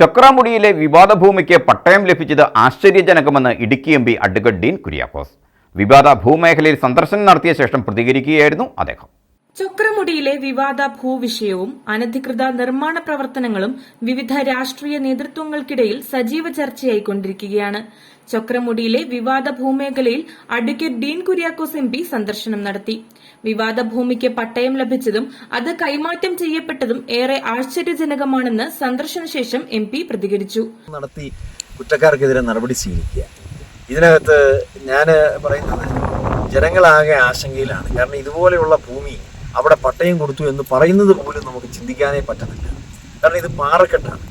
ചക്രാമുടിയിലെ വിവാദ ഭൂമിക്ക് പട്ടയം ലഭിച്ചത് ആശ്ചര്യജനകമെന്ന് Idukki M P advocate Dean Kuriakose. വിവാദ ഭൂമേഖലയിൽ സന്ദർശനം നടത്തിയ ശേഷം പ്രതികരിക്കുകയായിരുന്നു അദ്ദേഹം. ചക്രമുടിയിലെ വിവാദ ഭൂവിഷയവും അനധികൃത നിർമ്മാണ പ്രവർത്തനങ്ങളും വിവിധ രാഷ്ട്രീയ നേതൃത്വങ്ങൾക്കിടയിൽ സജീവ ചർച്ചയായിക്കൊണ്ടിരിക്കുകയാണ്. ചക്രമുടിയിലെ വിവാദ ഭൂമേഖലയിൽ അഡ്വക്കേറ്റ് ഡീൻ കുര്യാക്കോസ് എം സന്ദർശനം നടത്തി. വിവാദ ഭൂമിക്ക് പട്ടയം ലഭിച്ചതും അത് കൈമാറ്റം ചെയ്യപ്പെട്ടതും ഏറെ ആശ്ചര്യജനകമാണെന്ന് സന്ദർശനശേഷം എം പി പ്രതികരിച്ചു. നടത്തി കുറ്റക്കാർക്കെതിരെ നടപടി സ്വീകരിക്കുക. ഇതിനകത്ത് ഞാൻ പറയുന്നത് ജനങ്ങളാകെ ആശങ്കയിലാണ്. കാരണം ഇതുപോലെയുള്ള ഭൂമി അവിടെ പട്ടയം കൊടുത്തു എന്ന് പറയുന്നത് പോലും നമുക്ക് ചിന്തിക്കാനേ പറ്റത്തില്ല. കാരണം ഇത് പാറക്കെട്ടാണ്.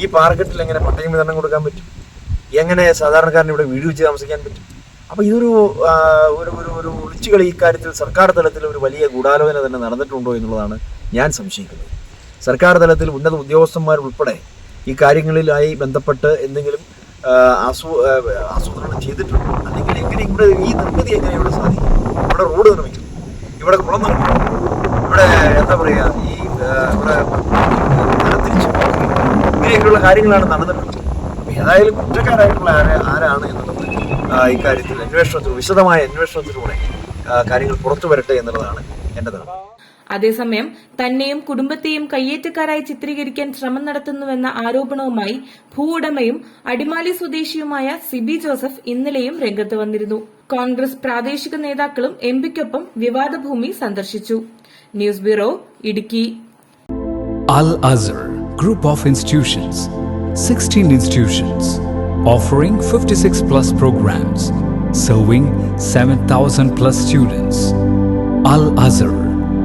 ഈ പാറക്കെട്ടിൽ എങ്ങനെ പട്ടയം വിതരണം കൊടുക്കാൻ പറ്റും? എങ്ങനെ സാധാരണക്കാരന് ഇവിടെ വീട് വെച്ച് താമസിക്കാൻ പറ്റും? അപ്പോൾ ഇതൊരു ഒരു ഒരു ഒരു ഒളിച്ചുകളി ഇക്കാര്യത്തിൽ സർക്കാർ തലത്തിൽ ഒരു വലിയ ഗൂഢാലോചന തന്നെ നടന്നിട്ടുണ്ടോ എന്നുള്ളതാണ് ഞാൻ സംശയിക്കുന്നത്. സർക്കാർ തലത്തിൽ ഉന്നത ഉദ്യോഗസ്ഥന്മാർ ഉൾപ്പെടെ ഈ കാര്യങ്ങളിലായി ബന്ധപ്പെട്ട് എന്തെങ്കിലും ആസൂ ആസൂത്രണം ചെയ്തിട്ടുണ്ടോ? അല്ലെങ്കിൽ എങ്ങനെ ഇവിടെ ഈ നിർമ്മിതി എങ്ങനെ സാധിക്കും ഇവിടെ റോഡ് നിർമ്മിക്കും ഇവിടെ കുളം ഇവിടെ എന്താ പറയുക ഈ ഇവിടെ തരംതിരിച്ച് ഇങ്ങനെയൊക്കെയുള്ള കാര്യങ്ങളാണ് നടന്നിട്ടുള്ളത്. ഏതായാലും കുറ്റക്കാരായിട്ടുള്ള ആരെ ആരാണ് എന്നുള്ളത് ഇക്കാര്യത്തിൽ അന്വേഷണത്തിൽ വിശദമായ അന്വേഷണത്തിലൂടെ കാര്യങ്ങൾ പുറത്തു വരട്ടെ എന്നുള്ളതാണ് എന്റെ ധാരണ അതേസമയം തന്നെയും കുടുംബത്തെയും കയ്യേറ്റക്കാരായി ചിത്രീകരിക്കാൻ ശ്രമം നടത്തുന്നുവെന്ന ആരോപണവുമായി ഭൂവുടമയും അടിമാലി സ്വദേശിയുമായ സിബി ജോസഫ് ഇന്നലെയും രംഗത്ത് വന്നിരുന്നു. കോൺഗ്രസ് പ്രാദേശിക നേതാക്കളും എംപിക്കൊപ്പം വിവാദ ഭൂമി സന്ദർശിച്ചു. News bureau Idukki. Al Azhar group of institutions 16 institutions offering 56 plus programs, serving 7,000 plus students. Al Azhar,